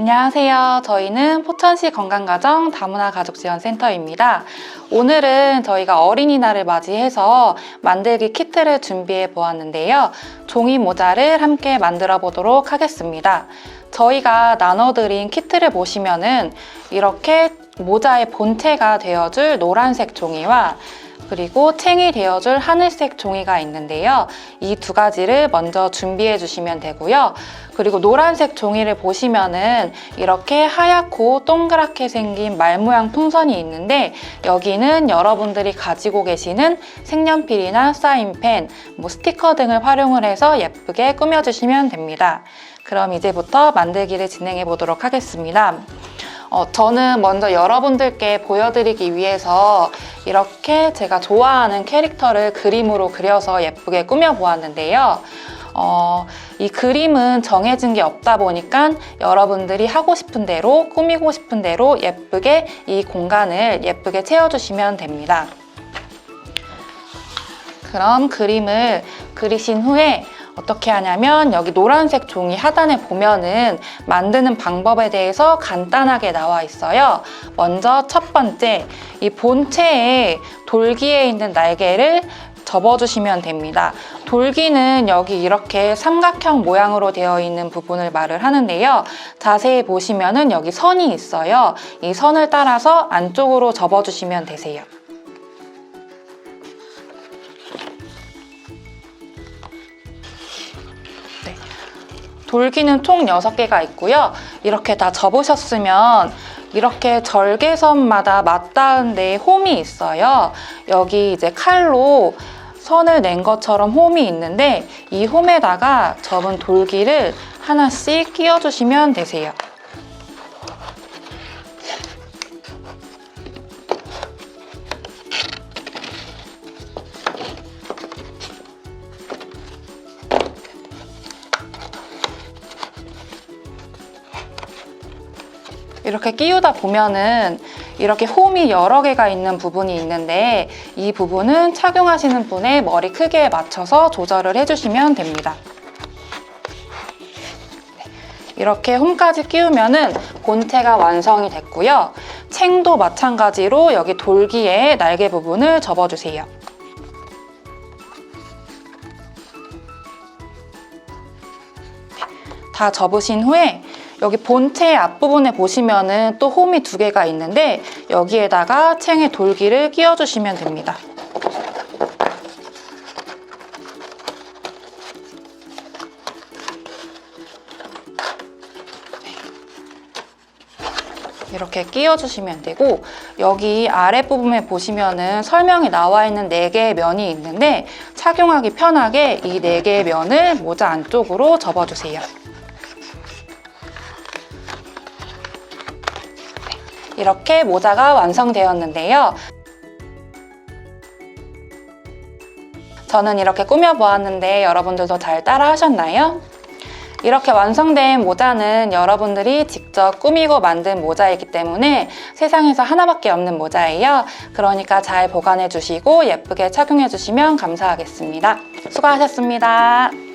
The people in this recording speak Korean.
안녕하세요. 저희는 포천시 건강가정 다문화 가족지원센터입니다. 오늘은 저희가 어린이날을 맞이해서 만들기 키트를 준비해 보았는데요. 종이 모자를 함께 만들어 보도록 하겠습니다. 저희가 나눠드린 키트를 보시면은 이렇게 모자의 본체가 되어줄 노란색 종이와 그리고 챙이 되어줄 하늘색 종이가 있는데요. 이 두 가지를 먼저 준비해 주시면 되고요. 그리고 노란색 종이를 보시면은 이렇게 하얗고 동그랗게 생긴 말 모양 풍선이 있는데 여기는 여러분들이 가지고 계시는 색연필이나 사인펜, 뭐 스티커 등을 활용을 해서 예쁘게 꾸며주시면 됩니다. 그럼 이제부터 만들기를 진행해 보도록 하겠습니다. 어, 저는 먼저 여러분들께 보여드리기 위해서 이렇게 제가 좋아하는 캐릭터를 그림으로 그려서 예쁘게 꾸며보았는데요. 어, 이 그림은 정해진 게 없다 보니까 여러분들이 하고 싶은 대로 꾸미고 싶은 대로 예쁘게 이 공간을 예쁘게 채워주시면 됩니다. 그럼 그림을 그리신 후에 어떻게 하냐면 여기 노란색 종이 하단에 보면은 만드는 방법에 대해서 간단하게 나와 있어요. 먼저 첫 번째, 이 본체에 돌기에 있는 날개를 접어주시면 됩니다. 돌기는 여기 이렇게 삼각형 모양으로 되어 있는 부분을 말을 하는데요. 자세히 보시면은 여기 선이 있어요. 이 선을 따라서 안쪽으로 접어주시면 되세요. 돌기는 총 6개가 있고요. 이렇게 다 접으셨으면 이렇게 절개선마다 맞닿은 데에 홈이 있어요. 여기 이제 칼로 선을 낸 것처럼 홈이 있는데 이 홈에다가 접은 돌기를 하나씩 끼워주시면 되세요. 이렇게 끼우다 보면은 이렇게 홈이 여러 개가 있는 부분이 있는데 이 부분은 착용하시는 분의 머리 크기에 맞춰서 조절을 해주시면 됩니다. 네, 이렇게 홈까지 끼우면은 본체가 완성이 됐고요. 챙도 마찬가지로 여기 돌기에 날개 부분을 접어주세요. 다 접으신 후에 여기 본체 앞부분에 보시면은 또 홈이 두 개가 있는데 여기에다가 챙의 돌기를 끼워주시면 됩니다. 이렇게 끼워주시면 되고 여기 아랫부분에 보시면은 설명이 나와 있는 네개의 면이 있는데 착용하기 편하게 이 네개의 면을 모자 안쪽으로 접어주세요. 이렇게 모자가 완성되었는데요. 저는 이렇게 꾸며보았는데 여러분들도 잘 따라 하셨나요? 이렇게 완성된 모자는 여러분들이 직접 꾸미고 만든 모자이기 때문에 세상에서 하나밖에 없는 모자예요. 그러니까 잘 보관해 주시고 예쁘게 착용해 주시면 감사하겠습니다. 수고하셨습니다.